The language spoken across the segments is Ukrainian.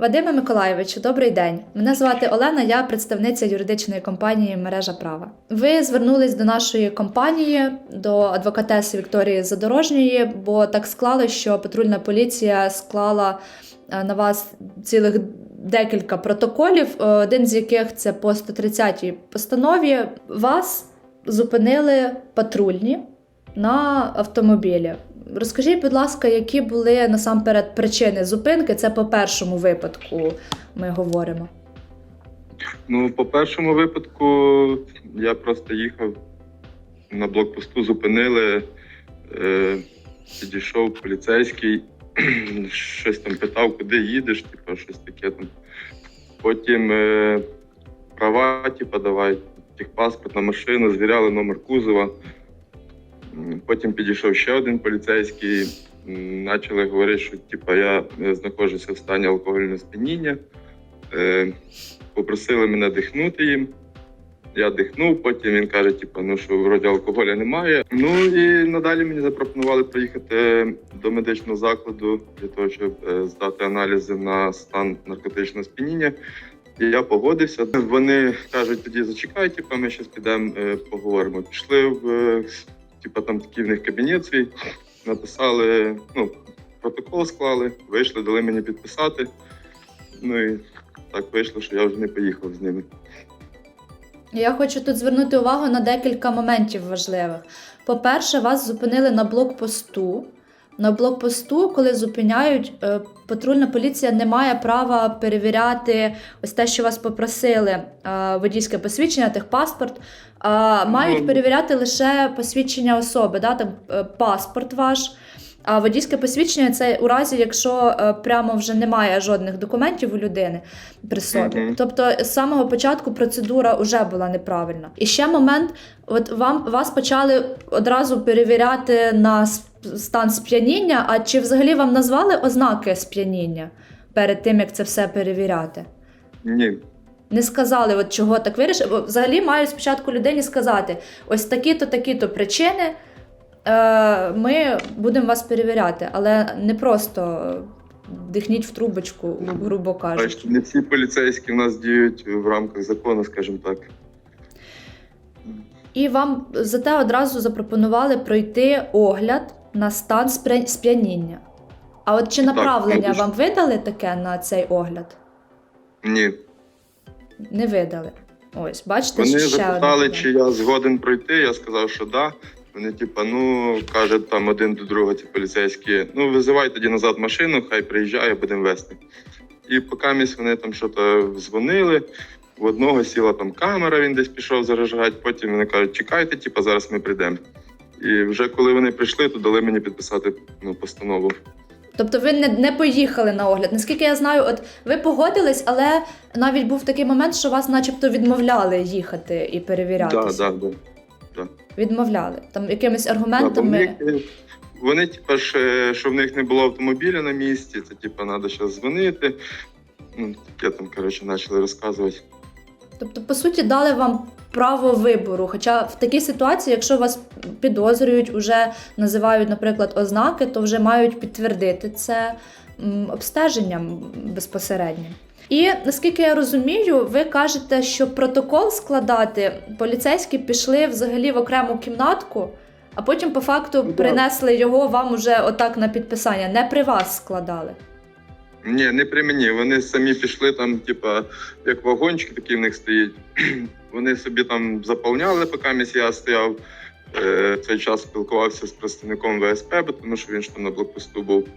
Вадиме Миколайовичу, добрий день. Мене звати Олена, я представниця юридичної компанії Мережа права. Ви звернулись до нашої компанії, до адвокатеси Вікторії Задорожньої, бо так склалося, що патрульна поліція склала е, на вас цілих декілька протоколів, е, один з яких це по 130 постанові. Вас зупинили патрульні на автомобілі. Розкажіть, будь ласка, які були насамперед причини зупинки? Це по першому випадку ми говоримо. Ну, по першому випадку я просто їхав на блокпосту, зупинили, е, підійшов поліцейський, щось там питав, куди їдеш, типу, щось таке там. Потім е, права, типу, давай, техпаспорт на машину, звіряли номер кузова. Потім підійшов ще один поліцейський, почали говорити, що типу, я знаходжуся в стані алкогольного сп'яніння. Е, попросили мене дихнути їм. Я дихнув, потім він каже, типу, ну що вроді алкоголя немає. Ну і надалі мені запропонували приїхати до медичного закладу для того, щоб е, здати аналізи на стан наркотичного сп'яніння. І я погодився. Вони кажуть, тоді зачекай, типу, ми зараз підемо е, поговоримо. Пішли в типу, там такий в них кабінет свій, написали, ну, протокол склали, вийшли, дали мені підписати. Ну і так вийшло, що я вже не поїхав з ними. Я хочу тут звернути увагу на декілька моментів важливих. По-перше, вас зупинили на блокпосту. На блокпосту, коли зупиняють, е, патрульна поліція не має права перевіряти ось те, що вас попросили, е, водійське посвідчення, техпаспорт. Мають перевіряти лише посвідчення особи, да, там е, паспорт ваш. А водійське посвідчення це у разі, якщо прямо вже немає жодних документів у людини при собі. Мгм. Тобто з самого початку процедура вже була неправильна. І ще момент: от вам вас почали одразу перевіряти на стан сп'яніння. А чи взагалі вам назвали ознаки сп'яніння перед тим, як це все перевіряти? Ні, Не сказали, от чого так вирішили. Бо взагалі мають спочатку людині сказати: ось такі-то, такі-то причини. Е, ми будемо вас перевіряти, але не просто дихніть в трубочку, грубо кажучи. не всі поліцейські в нас діють в рамках закону, скажімо так. І вам зате одразу запропонували пройти огляд на стан сп'яніння. А от чи направлення ну, вам видали таке на цей огляд? Ні. Не видали. Ось, бачите, Вони ще запитали, один. чи я згоден пройти. Я сказав, що да. Вони, типа, ну кажуть там один до другого, ці поліцейські, ну визивай тоді назад машину, хай приїжджає, будемо вести. І поки місь вони там щось дзвонили. В одного сіла там камера, він десь пішов заражати. Потім вони кажуть, чекайте, типа, зараз ми прийдемо. І вже коли вони прийшли, то дали мені підписати ну, постанову. Тобто ви не, не поїхали на огляд. Наскільки я знаю, от ви погодились, але навіть був такий момент, що вас, начебто, відмовляли їхати і Так, перевірятися. так, так. Відмовляли там якимись Да, аргументами. них, е, вони, типа, ж, е, що в них не було автомобіля на місці, це типа треба зараз дзвонити. Ну, таке там, коротше, почали розказувати. Тобто, по суті, дали вам право вибору. Хоча в такій ситуації, якщо вас підозрюють, уже називають, наприклад, ознаки, то вже мають підтвердити це обстеженням безпосередньо. І наскільки я розумію, ви кажете, що протокол складати поліцейські пішли взагалі в окрему кімнатку, а потім по факту Да. принесли його вам уже отак на підписання, не при вас складали. Ні, не при мені. Вони самі пішли там, типа, як вагончик такий в них стоїть. Вони собі там заповняли, поки я стояв. Е, цей час спілкувався з представником ВСП, тому що він ж там на блокпосту був.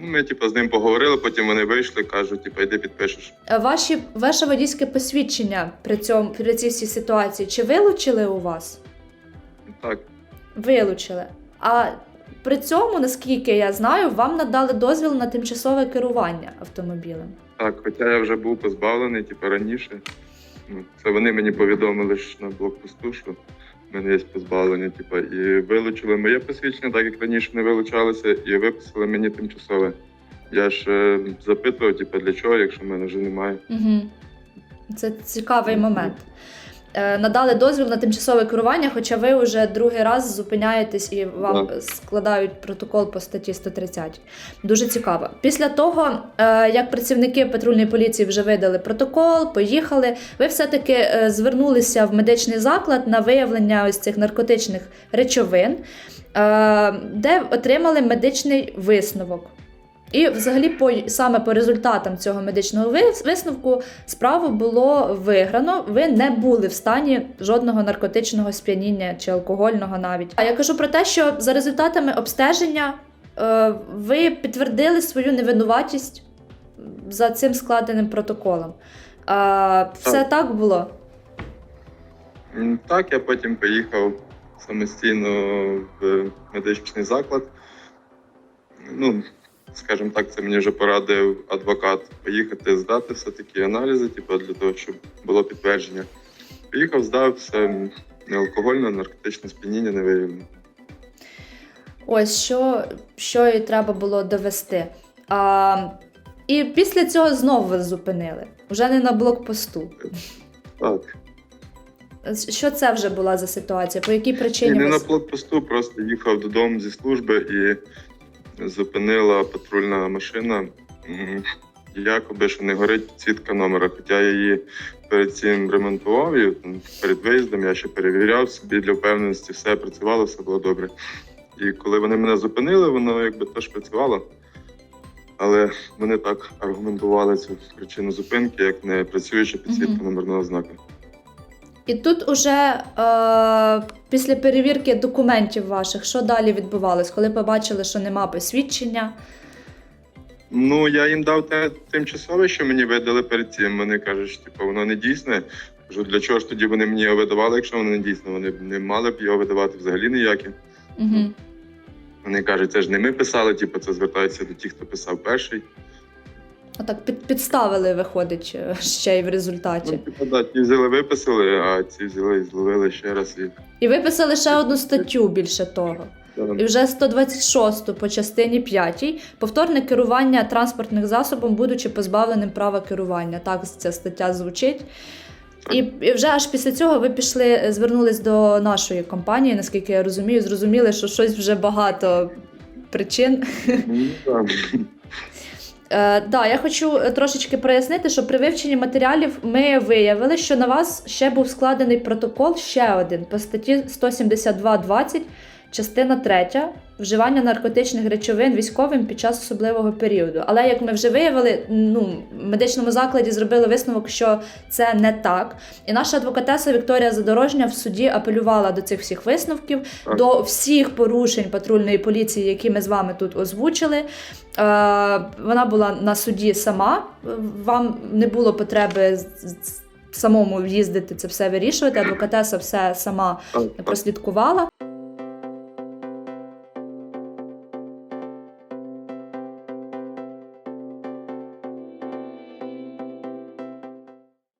Ну, Ми, типа, з ним поговорили, потім вони вийшли, кажуть, типа, йди підпишеш. А Ваші, ваше водійське посвідчення при цьому при цій всій ситуації чи вилучили у вас? Так, Вилучили. А при цьому, наскільки я знаю, вам надали дозвіл на тимчасове керування автомобілем. Так, хоча я вже був позбавлений, типу, раніше. Ну, це вони мені повідомили ж на блокпосту, що в мене є позбавлення, типу, і вилучили моє посвідчення, так як раніше не вилучалося, і виписали мені тимчасове. Я ж е, запитував, типу, для чого, якщо в мене вже немає. Угу. Це цікавий момент. Е, надали дозвіл на тимчасове керування, хоча ви вже другий раз зупиняєтесь і вам Да. складають протокол по статті 130. Дуже цікаво. Після того, е, як працівники патрульної поліції вже видали протокол, поїхали, ви все-таки е, звернулися в медичний заклад на виявлення ось цих наркотичних речовин, де отримали медичний висновок. І взагалі, по саме по результатам цього медичного висновку справу було виграно. Ви не були в стані жодного наркотичного сп'яніння чи алкогольного навіть. А я кажу про те, що за результатами обстеження е, ви підтвердили свою невинуватість за цим складеним протоколом. А, все так було? Так, я потім поїхав самостійно в медичний заклад. Ну, скажімо так, це мені вже порадив адвокат поїхати здати все-таки аналізи, типу, для того, щоб було підтвердження. Поїхав, здав все не алкогольне, наркотичне сп'яніння не виявлено. Ось що, що і треба було довести. А, і після цього знову вас зупинили. Вже не на блокпосту. Так. Що це вже була за ситуація? По якій І причині не на блокпосту, просто їхав додому зі служби і зупинила патрульна машина. Якоби що не горить підсвітка номера. Хоча я її перед цим ремонтував і перед виїздом я ще перевіряв собі для впевненості, все працювало, все було добре. І коли вони мене зупинили, воно якби теж працювало. Але вони так аргументували цю причину зупинки, як не працююча підсвітка Мгм. номерного знака. І тут уже е, після перевірки документів ваших, що далі відбувалось, коли побачили, що нема посвідчення. Ну, я їм дав те тимчасове, що мені видали перед цим. Вони кажуть, що типу, воно не дійсне. Кажу, для чого ж тоді вони мені його видавали, якщо воно не дійсне? Вони б не мали б його видавати взагалі ніякі. Угу. Вони кажуть, це ж не ми писали, типу, це звертається до тих, хто писав перший. Отак під, підставили, виходить, е, ще й в результаті. Ну, типу, да, ті взяли, виписали, а ці взяли і зловили ще раз. І, І виписали ще одну статтю більше того. І вже 126 по частині 5 повторне керування транспортним засобом, будучи позбавленим права керування. Так ця стаття звучить. І, і вже аж після цього ви пішли, звернулись до нашої компанії, наскільки я розумію, зрозуміли, що щось вже багато причин. Е, да, я хочу е, трошечки прояснити, що при вивченні матеріалів ми виявили, що на вас ще був складений протокол ще один по статті 172.20, частина 3, вживання наркотичних речовин військовим під час особливого періоду. Але як ми вже виявили, ну, в медичному закладі зробили висновок, що це не так. І наша адвокатеса Вікторія Задорожня в суді апелювала до цих всіх висновків, до всіх порушень патрульної поліції, які ми з вами тут озвучили. Е, вона була на суді сама. Вам не було потреби самому їздити це все вирішувати. Адвокатеса все сама прослідкувала.